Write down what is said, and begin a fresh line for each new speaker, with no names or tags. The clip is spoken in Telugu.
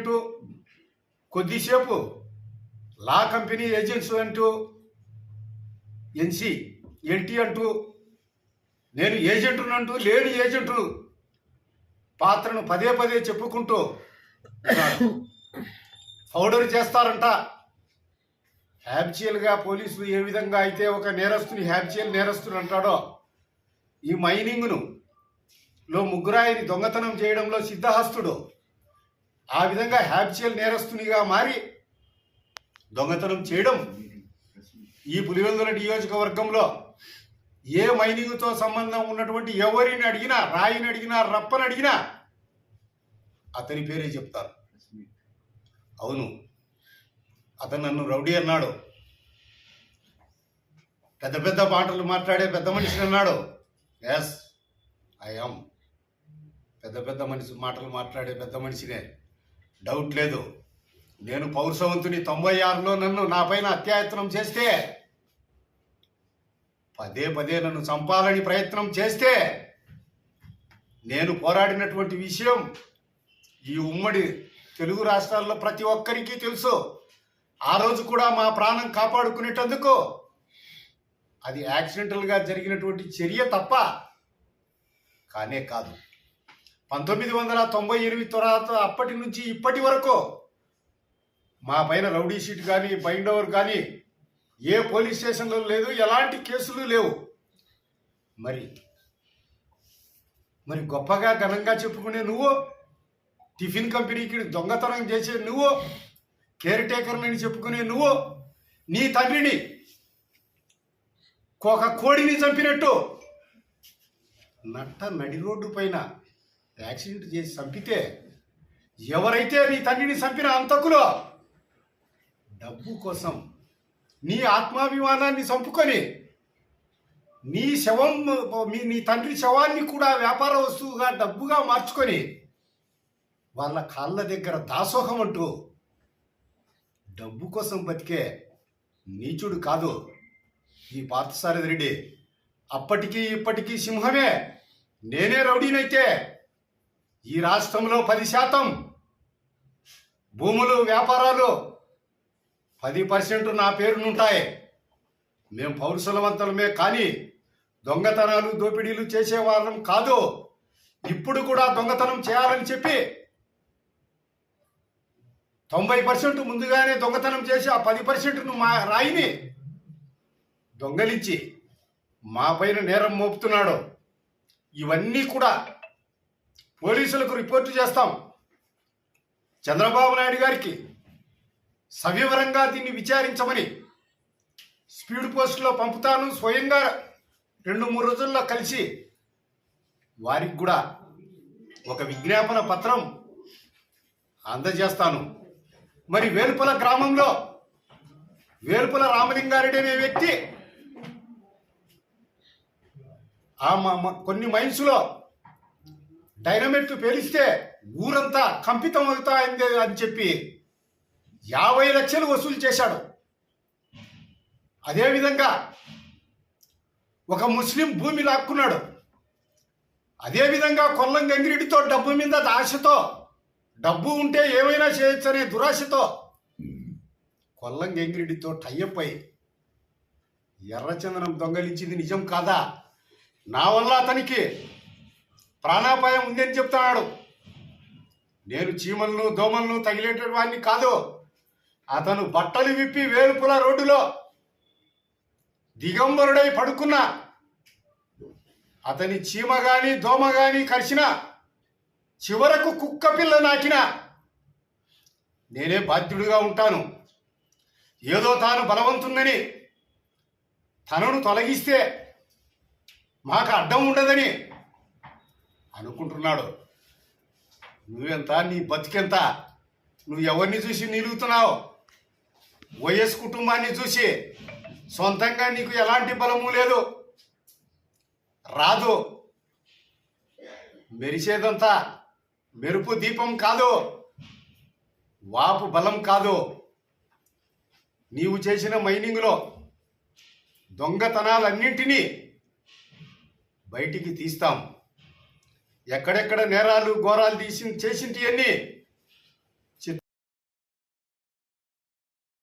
అంటూ కొద్దిసేపు లా కంపెనీ ఏజెంట్స్ అంటూ ఎన్సి ఎన్టీ అంటూ నేను ఏజెంటును అంటూ లేని ఏజెంటు పాత్రను పదే పదే చెప్పుకుంటూ పౌడర్ చేస్తారంట. హ్యాబ్చియల్గా పోలీసులు ఏ విధంగా అయితే ఒక నేరస్తుని హ్యాబ్చియల్ నేరస్తుని అంటాడో ఈ మైనింగ్ను లో ముగ్గురాయిని దొంగతనం చేయడంలో సిద్ధహస్తుడు ఆ విధంగా హ్యాబ్చియల్ నేరస్తునిగా మారి దొంగతనం చేయడం ఈ పులివెందుల నియోజకవర్గంలో ఏ మైనింగ్తో సంబంధం ఉన్నటువంటి ఎవరిని అడిగినా రాయిని అడిగినా రప్పని అడిగినా అతని పేరే చెప్తారు. అవును. అతను నన్ను రౌడీ అన్నాడు. పెద్ద పెద్ద మాటలు మాట్లాడే పెద్ద మనిషిని అన్నాడు. ఎస్ ఐఎమ్ పెద్ద పెద్ద మనిషి మాటలు మాట్లాడే పెద్ద మనిషినే. డౌట్ లేదు. నేను పౌరుషవంతుని తొంభై ఆరులో నన్ను నా పైన అత్యాయత్నం చేస్తే పదే పదే నన్ను చంపాలని ప్రయత్నం చేస్తే నేను పోరాడినటువంటి విషయం ఈ ఉమ్మడి తెలుగు రాష్ట్రాల్లో ప్రతి ఒక్కరికి తెలుసు. ఆ రోజు కూడా మా ప్రాణం కాపాడుకునేటందుకు అది యాక్సిడెంటల్గా జరిగినటువంటి చర్య తప్ప కానే కాదు. పంతొమ్మిది వందల తొంభై ఎనిమిది తర్వాత అప్పటి నుంచి ఇప్పటి వరకు మా పైన రౌడీ షీట్ కానీ బైండ్ ఓవర్ కానీ ఏ పోలీస్ స్టేషన్లో లేదు ఎలాంటి కేసులు లేవు. మరి మరి గొప్పగా ఘనంగా చెప్పుకునే నువ్వు టిఫిన్ కంపెనీకి దొంగతనం చేసే నువ్వు కేర్ టేకర్ని చెప్పుకునే నువ్వు నీ తండ్రిని ఒక కోడిని చంపినట్టు నట్ట నడి రోడ్డు పైన యాక్సిడెంట్ చేసి చంపితే ఎవరైతే నీ తండ్రిని చంపిన అంతకులో డబ్బు కోసం నీ ఆత్మాభిమానాన్ని చంపుకొని నీ శవం మీ నీ తండ్రి శవాన్ని కూడా వ్యాపార వస్తువుగా డబ్బుగా మార్చుకొని వాళ్ళ కాళ్ళ దగ్గర దాసోహం అంటూ డబ్బు కోసం బతికే నీచుడు కాదు ఈ పార్థసారథి రెడ్డి. అప్పటికీ ఇప్పటికీ సింహమే. నేనే రౌడీనైతే ఈ రాష్ట్రంలో పది శాతం భూములు వ్యాపారాలు పది పర్సెంట్ నా పేరునుంటాయి. మేము పౌరుషలవంతులమే కానీ దొంగతనాలు దోపిడీలు చేసేవాళ్ళం కాదు. ఇప్పుడు కూడా దొంగతనం చేయాలని చెప్పి తొంభై పర్సెంట్ ముందుగానే దొంగతనం చేసి ఆ పది పర్సెంట్ను మా రాయిని దొంగలించి మా పైన నేరం మోపుతున్నాడు. ఇవన్నీ కూడా పోలీసులకు రిపోర్టు చేస్తాం. చంద్రబాబు నాయుడు గారికి సవివరంగా దీన్ని విచారించమని స్పీడ్ పోస్టులో పంపుతాను. స్వయంగా రెండు మూడు రోజుల్లో కలిసి వారికి కూడా ఒక విజ్ఞాపన పత్రం అందజేస్తాను. మరి వేలుపల గ్రామంలో వేలుపల రామలింగారెడ్డి అనే వ్యక్తి ఆ కొన్ని మైన్స్లో డైనమైట్ పేలిస్తే ఊరంతా కంపితం అవుతాయింది అని చెప్పి యాభై లక్షలు వసూలు చేశాడు. అదేవిధంగా ఒక ముస్లిం భూమి లాక్కున్నాడు. అదేవిధంగా కొల్లం గంగిరెడ్డితో డబ్బు మీద ఆశతో డబ్బు ఉంటే ఏమైనా చేయొచ్చు అనే దురాశతో కొల్లం గంగిరెడ్డితో టైఅప్ అయి ఎర్రచందనం దొంగలించింది నిజం కాదా? నా వల్ల అతనికి ప్రాణాపాయం ఉందని చెప్తున్నాడు నేను చీమలను దోమలను తగిలేటువంటి వాడిని కాదు. అతను బట్టలు విప్పి వేలుపుల రోడ్డులో దిగంబరుడై పడుకున్న. అతని చీమ గాని దోమ గాని కరిచిన. చివరకు కుక్క పిల్ల నాకిన. నేనే బాధ్యుడిగా ఉంటాను. ఏదో తాను బలవంతుందని తనను తొలగిస్తే మాకు అడ్డం ఉండదని అనుకుంటున్నాడు. నువ్వెంత? నీ బతికెంత? నువ్వు ఎవరిని చూసి నిలుగుతున్నావు? వైఎస్ కుటుంబాన్ని చూసి సొంతంగా నీకు ఎలాంటి బలము లేదు. రాదు. మెరిసేదంతా మెరుపు దీపం కాదు. వాపు బలం కాదు. నీవు చేసిన మైనింగ్లో దొంగతనాలన్నింటినీ బయటికి తీస్తాం. ఎక్కడెక్కడ నేరాలు ఘోరాలు తీసి చేసింటి అన్ని